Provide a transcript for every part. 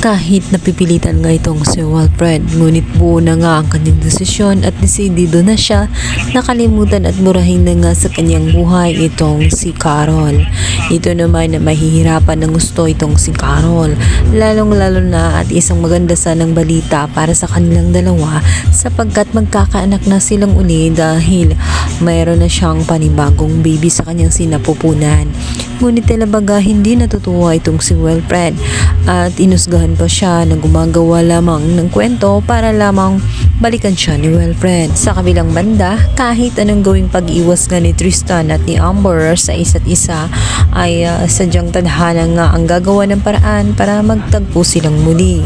Kahit napipilitan nga itong si Wilfred, ngunit buo na nga ang kanyang desisyon at desidido na siya nakalimutan at murahin na nga sa kanyang buhay itong si Carol. Ito naman na mahihirapan ng gusto itong si Carol, lalong lalo na at isang maganda sanang balita para sa kanilang dalawa sapagkat magkakaanak na silang uli dahil mayroon na siyang panibagong baby sa kanyang sinapupunan. Ngunit talabaga hindi natutuwa itong si Wilfred. At inusgahan pa siya na gumagawa lamang ng kwento para lamang balikan siya ni Wilfred. Sa kabilang banda, kahit anong gawing pag-iwas nga ni Tristan at ni Amber sa isa't isa ay uh, sadyang tadhana nga ang gagawa ng paraan para magtagpo silang muli.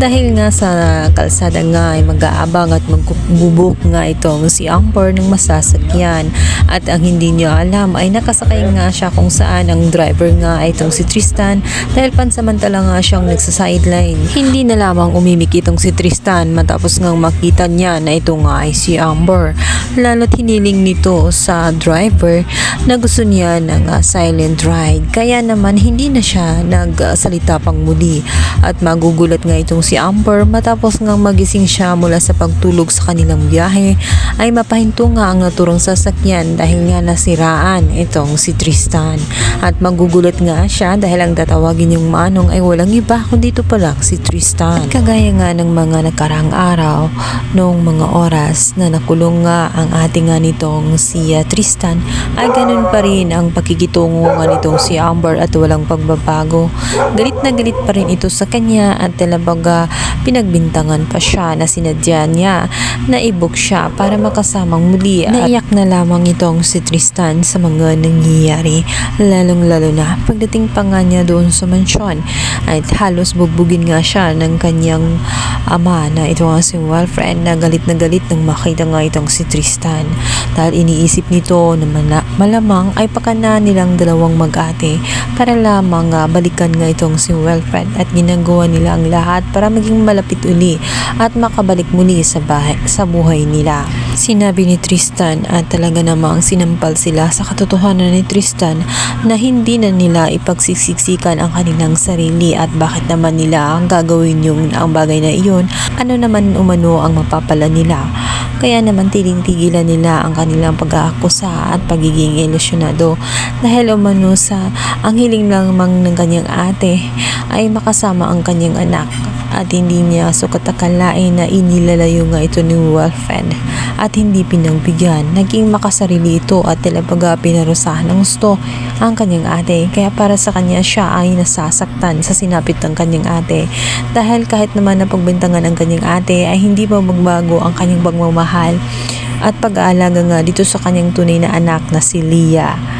Dahil nga sa kalsada nga ay mag-aabang at magbubuk nga itong si Amber ng masasakyan at ang hindi niya alam ay nakasakay nga siya kung saan ang driver nga ay itong si Tristan dahil pansamantala nga siyang nagsa-sideline. Hindi na lamang umimik itong si Tristan matapos ngang makita niya na ito nga ay si Amber. Lalo't hiniling nito sa driver na gusto niya ng uh, silent ride. Kaya naman hindi na siya nagsalita pang muli at magugulat nga itong si Amber matapos ngang magising siya mula sa pagtulog sa kanilang biyahe ay mapahinto nga ang naturang sasakyan dahil nga nasiraan itong si Tristan. At magugulat nga siya dahil ang tatawagin yung manong ay walang iba kundi ito pala si Tristan. At kagaya nga ng mga nagkarang araw noong mga oras na nakulong nga ang ating nga nitong si Tristan ay ganun pa rin ang pakikitungo nga nitong si Amber at walang pagbabago. Galit na galit pa rin ito sa kanya at talabaga pinagbintangan pa siya na sinadya niya na ibok siya para makasamang muli naiyak na lamang itong si Tristan sa mga nangyayari lalong lalo na pagdating pa nga niya doon sa mansyon at halos bugbugin nga siya ng kanyang ama na ito nga si Wilfred na galit na galit nang makita nga itong si Tristan. Dahil iniisip nito na mala- malamang ay pakana nilang dalawang mag-ate para lamang nga balikan nga itong si Wilfred at ginagawa nila ang lahat para maging malapit uli at makabalik muli sa, bahay, sa buhay nila. Sinabi ni Tristan at talaga namang sinampal sila sa katotohanan ni Tristan na hindi na nila ipagsiksiksikan ang kanilang sarili at bakit naman nila ang gagawin yung ang bagay na iyon, ano naman umano ang mapapala nila. Kaya naman tiling-tigilan nila ang kanilang pag-aakusa at pagiging ilusyonado. Dahil umano sa ang hiling lamang ng kanyang ate ay makasama ang kanyang anak at hindi niya sukat akalain na inilalayo nga ito ni Wilfred at hindi pinagbigyan. Naging makasarili ito at talabaga pinarusahan ng gusto ang kanyang ate. Kaya para sa kanya siya ay nasasaktan sa sinapit ng kanyang ate. Dahil kahit naman napagbintangan ang kanyang ate ay hindi pa magbago ang kanyang pagmamahal at pag-aalaga nga dito sa kanyang tunay na anak na si Leah.